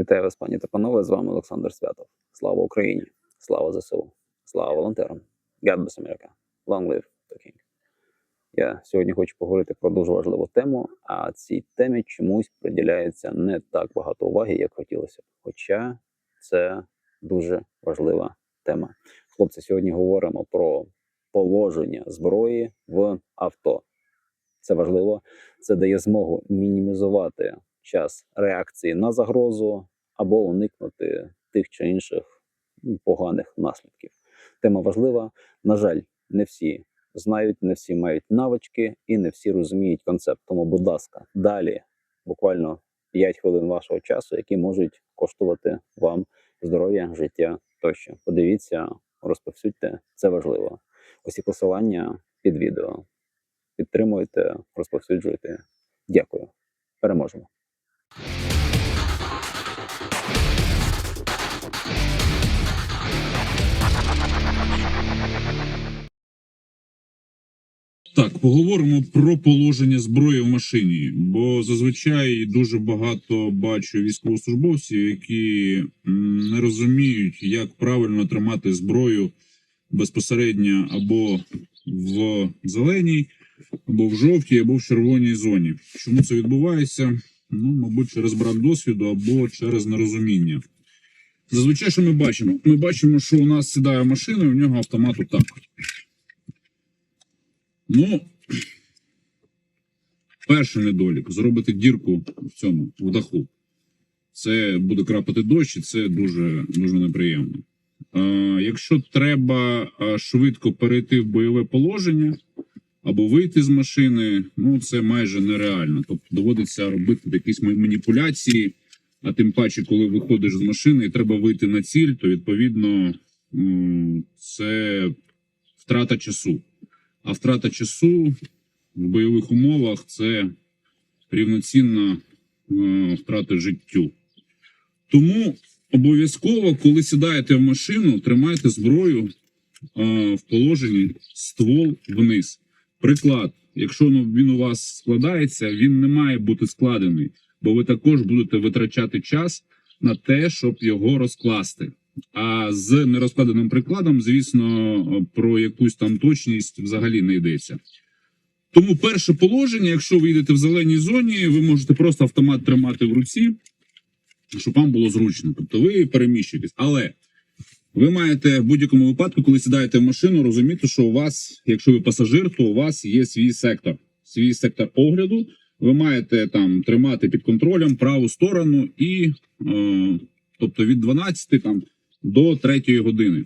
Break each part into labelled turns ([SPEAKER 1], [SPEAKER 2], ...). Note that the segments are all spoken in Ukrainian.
[SPEAKER 1] Вітаю вас, пані та панове. З вами Олександр Святов. Слава Україні! Слава ЗСУ! Слава волонтерам! God bless America! Long live the King! Я сьогодні хочу поговорити про дуже важливу тему, а цій темі чомусь приділяється не так багато уваги, як хотілося б. Хоча це дуже важлива тема. Хлопці, сьогодні говоримо про положення зброї в авто. Це важливо, це дає змогу мінімізувати час реакції на загрозу або уникнути тих чи інших поганих наслідків. Тема важлива. На жаль, не всі знають, не всі мають навички і не всі розуміють концепт. Тому, будь ласка, далі буквально 5 хвилин вашого часу, які можуть коштувати вам здоров'я, життя тощо. Подивіться, розповсюдьте, це важливо. Усі посилання під відео. Підтримуйте, розповсюджуйте. Дякую. Переможемо.
[SPEAKER 2] Так, поговоримо про положення зброї в машині, бо зазвичай дуже багато бачу військовослужбовців, які не розуміють, як правильно тримати зброю безпосередньо або в зеленій, або в жовтій, або в червоній зоні. Чому це відбувається? Ну, мабуть, через брак досвіду або через нерозуміння. Зазвичай, що ми бачимо? Ми бачимо, що у нас сідає машина, і у нього автомат отак. Ну, перший недолік зробити дірку в цьому в даху. Це буде крапати дощ, і це дуже, дуже неприємно. Е, якщо треба швидко перейти в бойове положення або вийти з машини, ну це майже нереально. Тобто доводиться робити якісь маніпуляції. А тим паче, коли виходиш з машини і треба вийти на ціль, то відповідно це втрата часу. А втрата часу в бойових умовах це рівноцінна е, втрата життю. Тому обов'язково, коли сідаєте в машину, тримайте зброю е, в положенні ствол вниз. Приклад, якщо ну, він у вас складається, він не має бути складений, бо ви також будете витрачати час на те, щоб його розкласти. А з нерозкладеним прикладом, звісно, про якусь там точність взагалі не йдеться. Тому перше положення, якщо ви йдете в зеленій зоні, ви можете просто автомат тримати в руці, щоб вам було зручно. Тобто ви переміщуєтесь. Але ви маєте в будь-якому випадку, коли сідаєте в машину, розуміти, що у вас, якщо ви пасажир, то у вас є свій сектор, свій сектор огляду. Ви маєте там тримати під контролем праву сторону і, е, тобто від 12 там до 3 години.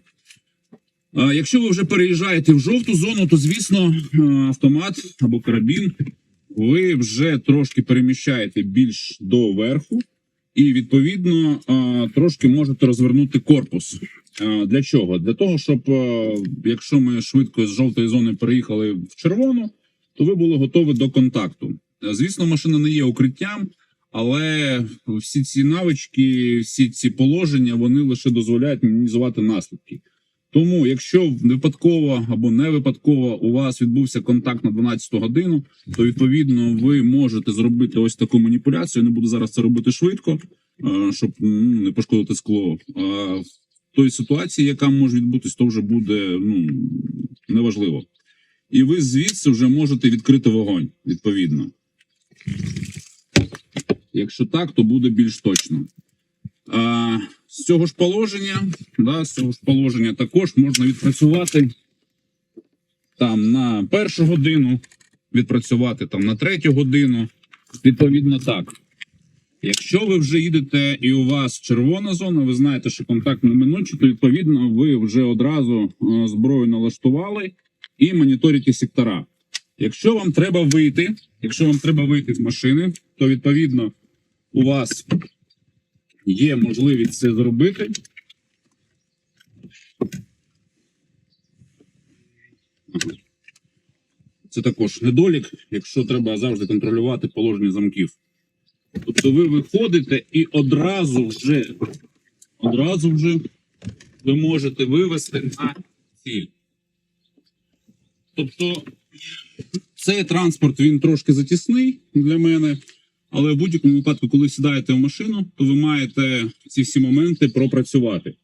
[SPEAKER 2] Якщо ви вже переїжджаєте в жовту зону, то звісно е, автомат або карабін ви вже трошки переміщаєте більш до верху, і відповідно е, трошки можете розвернути корпус. Е, Для чого? Для того, щоб якщо ми швидко з жовтої зони переїхали в червону, то ви були готові до контакту. Звісно, машина не є укриттям, але всі ці навички, всі ці положення, вони лише дозволяють мінімізувати наслідки. Тому, якщо випадково або не випадково у вас відбувся контакт на 12 годину, то відповідно ви можете зробити ось таку маніпуляцію. Я не буду зараз це робити швидко, е, щоб ну, не пошкодити скло. А в той ситуації, яка може відбутись, то вже буде ну неважливо. І ви звідси вже можете відкрити вогонь відповідно. Якщо так, то буде більш точно. А, з цього ж положення, да, з цього ж положення також можна відпрацювати там на першу годину, відпрацювати там на третю годину. Відповідно, так. Якщо ви вже їдете і у вас червона зона, ви знаєте, що контакт неминучий, то відповідно ви вже одразу е, зброю налаштували і моніторите сектора. Якщо вам треба вийти, якщо вам треба вийти з машини, то відповідно у вас є можливість це зробити. Це також недолік, якщо треба завжди контролювати положення замків. Тобто ви виходите і одразу вже, одразу вже ви можете вивести на ціль. Тобто цей транспорт він трошки затісний для мене, Але в будь-якому випадку, коли сідаєте в машину, то ви маєте ці всі моменти пропрацювати.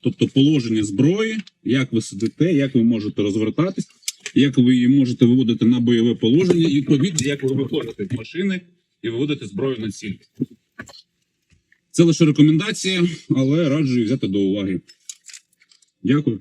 [SPEAKER 2] Тобто положення зброї, як ви сидите, як ви можете розвертатись, як ви її можете виводити на бойове положення, і відповідно, як ви виходите з машини і виводите зброю на ціль. Це лише рекомендація, але раджу її взяти до уваги. Дякую.